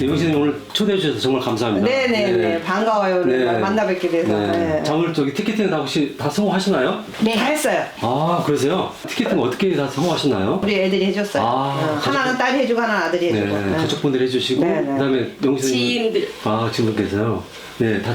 영신님 오늘 초대해 주셔서 정말 감사합니다. 네네네 반가워요 오늘 만나 뵙게 돼서 네. 네. 자 오늘 저기 티켓팅 다 혹시 다 성공하시나요? 네. 다 했어요 아 그러세요? 티켓팅 어떻게 다 성공하셨나요? 우리 애들이 해줬어요 아, 어, 하나는 딸이 해주고 하나는 아들이 네, 해주고 네. 가족분들 해주시고 네, 네. 그다음에 영신님 지인들. 아 지인분께서요. 네, 다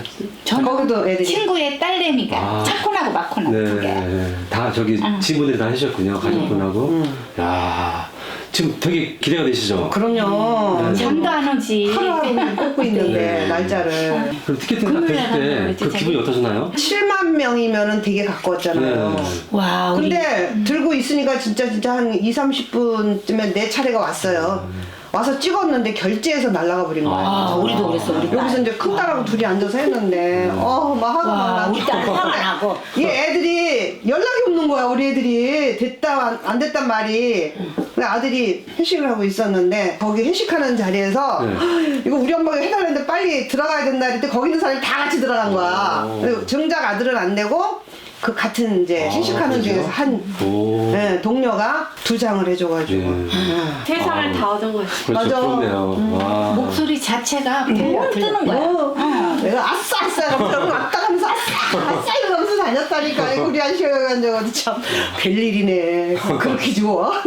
거기도 애들이. 친구의 딸내미가 아. 차코나고 마코나 두 개. 네, 다 저기 응. 지인분들이 다 해주셨군요. 가족분하고. 음. 야 지금 되게 기대가 되시죠? 그럼요 네. 잠도 안 오지. 하루하루 꼽고 있는데 네. 날짜를 그럼 티켓팅 딱 금요일에 되실 가는 때 거지, 그 자기. 기분이 어떠셨나요? 7만 명이면은 되게 가까웠잖아요 네. 와 우리 근데 들고 있으니까 진짜 진짜 한 2, 30분쯤에 내 차례가 왔어요. 와서 찍었는데 결제해서 날아가 버린 거야. 아, 우리도 그랬어, 우리 딸. 여기서 이제 큰 딸하고 둘이 앉아서 했는데 어, 막 하고 막 와. 우리 딸 화가 나고. 이 애들이 연락이 없는 거야, 우리 애들이. 됐다, 안, 안 됐단 말이. 근데 아들이 회식을 하고 있었는데, 거기 회식하는 자리에서, 네. 이거 우리 엄마가 해달라는데 빨리 들어가야 된다 그랬더니 거기 있는 사람이 다 같이 들어간 거야. 오. 그리고 정작 아들은 안 되고, 그 같은 이제 아, 회식하는 그래요? 중에서 한 오. 네, 동료가 두 장을 해줘가지고. 예. 아. 세상을 다 얻은 거지. 그렇죠. 맞아. 그렇네요. 와. 목소리 자체가 뻥 뜨는 거야. 어, 어. 내가 아싸 아싸 하면서 왔다 가면서 아싸 아싸 다녔다니까 이거 우리 아저씨가 가지고 참 별일이네 그렇게 좋아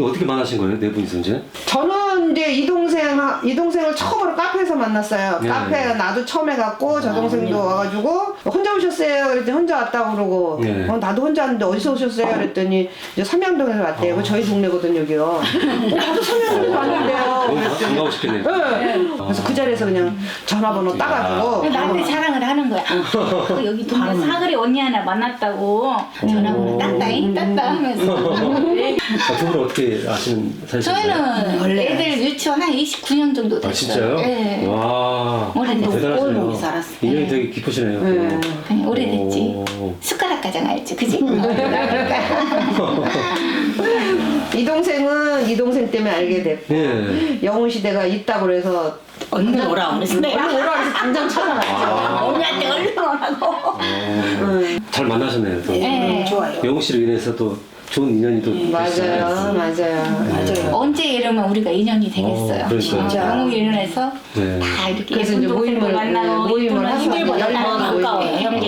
어떻게 만나신 거예요? 네 분이서 이제? 저는 이제 이 동생 이 동생을 처음으로 카페에서 만났어요 네. 카페 나도 처음 해갖고 저 동생도 와가지고 혼자 오셨어요 그랬더니 혼자 왔다고 그러고 네. 어, 나도 혼자 왔는데 어디서 오셨어요 그랬더니 이제 삼양동에서 왔대요 그 저희 동네거든 여기요 어, 나도 삼양동에서 왔는데요 너무 그랬더니 반가우시겠네요. 네. 그래서 그 자리에서 그냥 전화번호 따가지고 나한테 자랑을 하는 거야. 그 여기 동네 사거리 언니 하나 만났다고 전화번호 땄다잉 땄다 하면서. 아, 두 분은 어떻게 아시는 사이신가요? 저희는 애들 유치원 한 29년 정도 됐어요. 아 진짜요? 네. 와 오래됐어요. 대단하시네요. 꼴보기 살았어. 인연이 되게 깊으시네요. 네. 그냥 오래됐지. 오. 숟가락 가장 알지, 그지? 이 동생은 이 동생 때문에 알게 됐고 예. 영훈 시대가 있다고 그래서 언니 오라 그랬어. 내가 오라 그래서 당장 찾아갔죠. 언니한테 얼른 오라고. 어, 잘 만나셨네요. 또. 네. 영웅 씨로 인해서 또 좋은 인연이 또 맞아요, 있으시잖아요. 맞아요. 맞아요. 언제 이러면 우리가 인연이 되겠어요. 어, 그러니까요. 진짜. 영웅이 일어나서 네. 다 이렇게 그래서 이제 모임을- 만나고 모임을 예쁜. 네.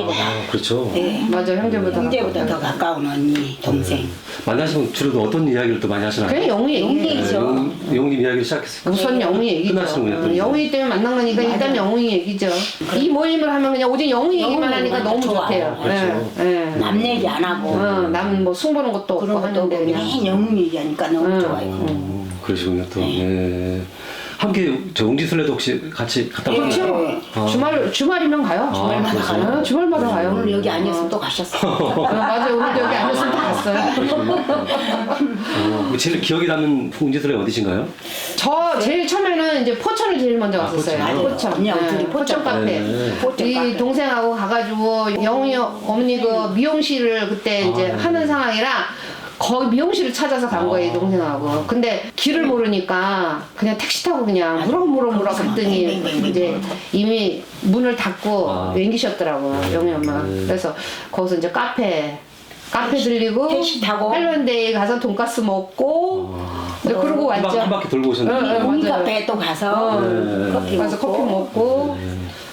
형제보다. 아, 그렇죠. 네. 맞아, 형제보다. 형제보다 더 가까운 언니, 동생. 만나시면 주로 어떤 이야기를 또 많이 하시나요? 그냥 영훈이 영훈이 얘기. 얘기죠. 영웅, 영웅님 이야기를 시작했어요. 우선 영훈이 얘기죠. 끝나시는군요, 또 어. 영훈이 때문에 만난 거니까 일단 영훈이 얘기죠. 이 모임을 하면 그냥 오직 영훈이 얘기만 하니까 너무 좋아요. 좋대요. 그렇죠. 예, 예. 남 얘기 안 하고. 어, 남뭐 승보는 것도 없고 그런 것도 하는데 그냥. 맨 영웅 얘기하니까 너무 응. 좋아요. 어, 그러시군요 또. 네. 함께 저 웅지술래도 혹시 같이 갔다 예. 오셨나요? 그렇죠. 아. 주말 주말이면 가요. 주말마다 그러세요? 가요. 주말마다 가요. 오늘 여기 아니었으면 또 가셨어. 어, 맞아요. 오늘도 여기 앉았으면 다 갔어요. 어, 제일 기억에 남는 웅지술래 어디신가요? 저 제일 처음에는 이제 포천을 제일 먼저 아, 갔었어요. 포천. 포천. 언니하고 네, 둘이 포천 포천. 카페. 네. 포천 이 카페. 동생하고 가가지고 영희 어머니 그 미용실을 그때 이제 아, 네. 하는 상황이라 거기 미용실을 찾아서 간 거예요, 이 동생하고. 근데 길을 모르니까 그냥 택시 타고 그냥 무럭무럭무럭 갔더니 이제 이미 문을 닫고 아. 웬기셨더라고요, 영희 엄마가. 네. 그래서 거기서 이제 카페, 카페 들리고 택시 타고. 헬로데이 가서 돈가스 먹고 이제 그러고 한, 바, 왔죠. 한 바퀴 돌고 오셨나요? 네, 네. 웅이 맞아요. 카페에 또 가서 네. 커피 가서 커피 먹고.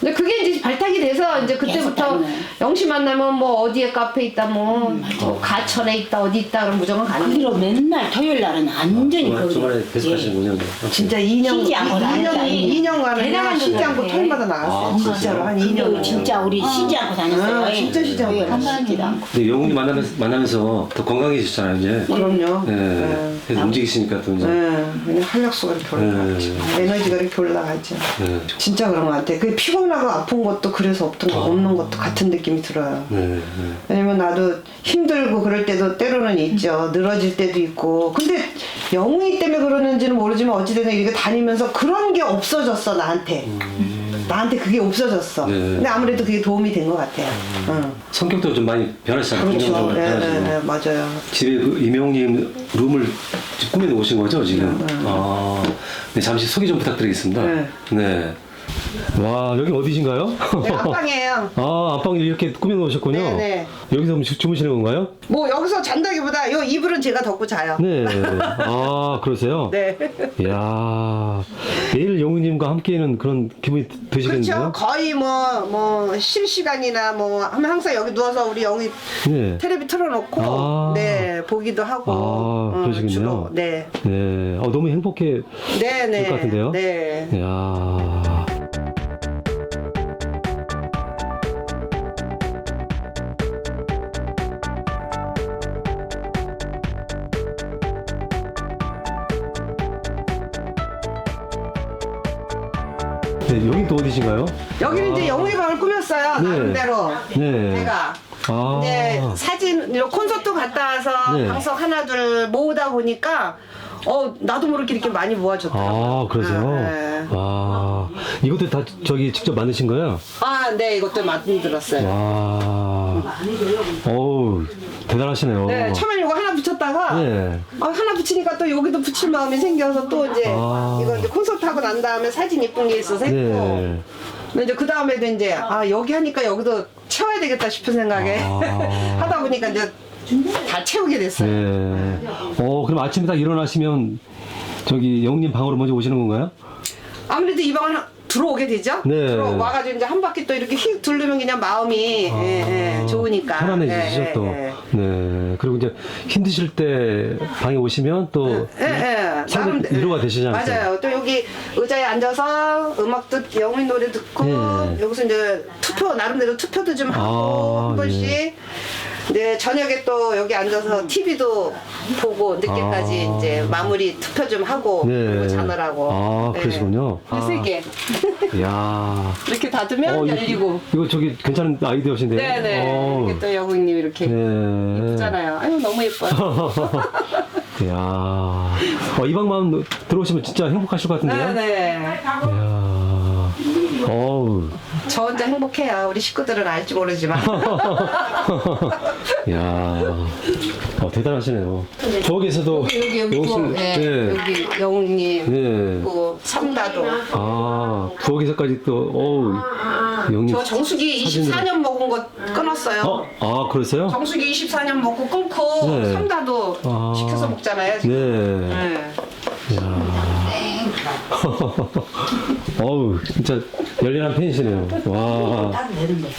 근데 그게 이제 발탁이 돼서 이제 그때부터 계속 다니네. 영시 만나면 뭐 어디에 카페 있다 뭐, 뭐 가천에 있다 어디 있다 그럼 무조건 가는 거기로 맨날 토요일 날은 완전히 주말, 거기. 주말에 예. 배속하시는군요. 진짜 2년 쉬지 않고 다녔다, 2년간은 대단한 그냥 쉬지 것 않고. 토요일마다 나갔어요 아, 진짜로 한 근데 2년 진짜 우리 쉬지 않고 다녔어요. 아, 진짜 쉬지 않고 토요일 날 다녔어요. 않고. 근데 영웅님 만나면서, 만나면서 더 건강해지셨잖아요, 이제. 그럼요 네. 네. 그래서 움직이시니까 또 이제. 네. 그냥 활력소가 이렇게 올라가죠 네. 에너지가 이렇게 올라가죠 네. 진짜 그런 것 같아 그 피곤 하고 아픈 것도 그래서 없던 거 아. 없는 것도 같은 느낌이 들어요 네. 네. 왜냐면 나도 힘들고 그럴 때도 때로는 있죠. 늘어질 때도 있고. 근데 영웅이 때문에 그러는지는 모르지만 어찌됐든 이렇게 다니면서 그런 게 없어졌어, 나한테. 나한테 그게 없어졌어. 네. 근데 아무래도 그게 도움이 된 것 같아요. 응. 성격도 좀 많이 변하시잖아요. 그렇죠. 긍정적으로 네, 네, 변하시고. 네, 맞아요. 집에 그 임영님 룸을 꾸며 놓으신 거죠 지금? 네, 네. 아, 네 잠시 소개 좀 부탁드리겠습니다. 네. 네. 와, 여기 어디신가요? 네, 안방이에요. 아, 안방 이렇게 꾸며 놓으셨군요. 네, 네. 여기서 주- 주무시는 건가요? 뭐 여기서 잔다기보다 요 이불은 제가 덮고 자요. 네. 아, 그러세요? 네. 이야, 매일 영우님과 함께하는 그런 기분이 드- 드시겠는데요? 그렇죠. 거의 뭐, 뭐, 쉴 시간이나 뭐, 하면 항상 여기 누워서 우리 영희 네. 테레비 틀어놓고, 아. 네, 보기도 하고. 아, 어, 그러시군요. 주로, 네. 네. 어, 너무 행복해 네, 네. 것 같은데요? 네. 이야. 네, 여긴 또 어디신가요? 여기는 이제 영희 방을 꾸몄어요. 네. 나름대로. 네. 제가. 아. 이제 사진, 이런 콘서트 갔다 와서 네. 방석 하나, 둘 모으다 보니까, 어, 나도 모르게 이렇게 많이 모아줬더라고요. 아, 그러세요? 네. 아, 이것도 다 저기 직접 만드신 거예요? 아, 네, 이것도 만들었어요. 와. 어우, 대단하시네요. 네, 처음에 이거 하나 붙였다가, 네. 아, 하나 붙이니까 또 여기도 붙일 마음이 생겨서 또 이제 아. 이거 이제 콘서트 하고 난 다음에 사진 이쁜 게 있어서 했고 네. 근데 이제 그 다음에도 이제 아 여기 하니까 여기도 채워야 되겠다 싶은 생각에 아. 하다 보니까 이제 다 채우게 됐어요. 네. 어, 그럼 아침에 딱 일어나시면 저기 영님 방으로 먼저 오시는 건가요? 아무래도 이 방을 하- 들어오게 되죠. 네. 들어와가지고 이제 한 바퀴 또 이렇게 휙 둘르면 그냥 마음이 예, 예, 좋으니까 아, 편안해지시죠, 예, 또. 예, 네. 그리고 이제 힘드실 때 방에 오시면 또 예, 예. 삶의 나름- 위로가 되시잖아요. 맞아요. 또 여기 의자에 앉아서 음악 듣, 영민 노래 듣고 네. 여기서 이제 투표 나름대로 투표도 좀 하고 아, 한 번씩. 예. 네 저녁에 또 여기 앉아서 TV도 보고 늦게까지 아. 이제 마무리 투표 좀 하고 네. 그리고 자느라고. 아, 네. 그러시군요. 아. 세 개. 이야. 이렇게 닫으면 어, 이거- 열리고. 이거 저기 괜찮은 아이디어신데요? 네네. 어. 이렇게 또 여국님 이렇게 네. 예쁘잖아요. 아유 너무 예뻐요. 이야. 어, 이 방만 들어오시면 진짜 행복하실 것 같은데요? 네네. 이야. 어우. 저 혼자 행복해요. 우리 식구들은 알지 모르지만. 이야. 어, 대단하시네요. 저기에서도 여기 여기 영수- 부엌, 예, 네. 여기 영웅님 네. 그리고 삼다도 아, 부엌에서까지 또, 어우, 영님. 저 정수기 사진으로. 24년 먹은 거 끊었어요 어? 아, 그러세요? 정수기 24년 먹고 끊고 네. 삼다도 아. 시켜서 먹잖아요 지금. 네. 네. 어우, 진짜 열렬한 팬이시네요. 와. 딱 내는데.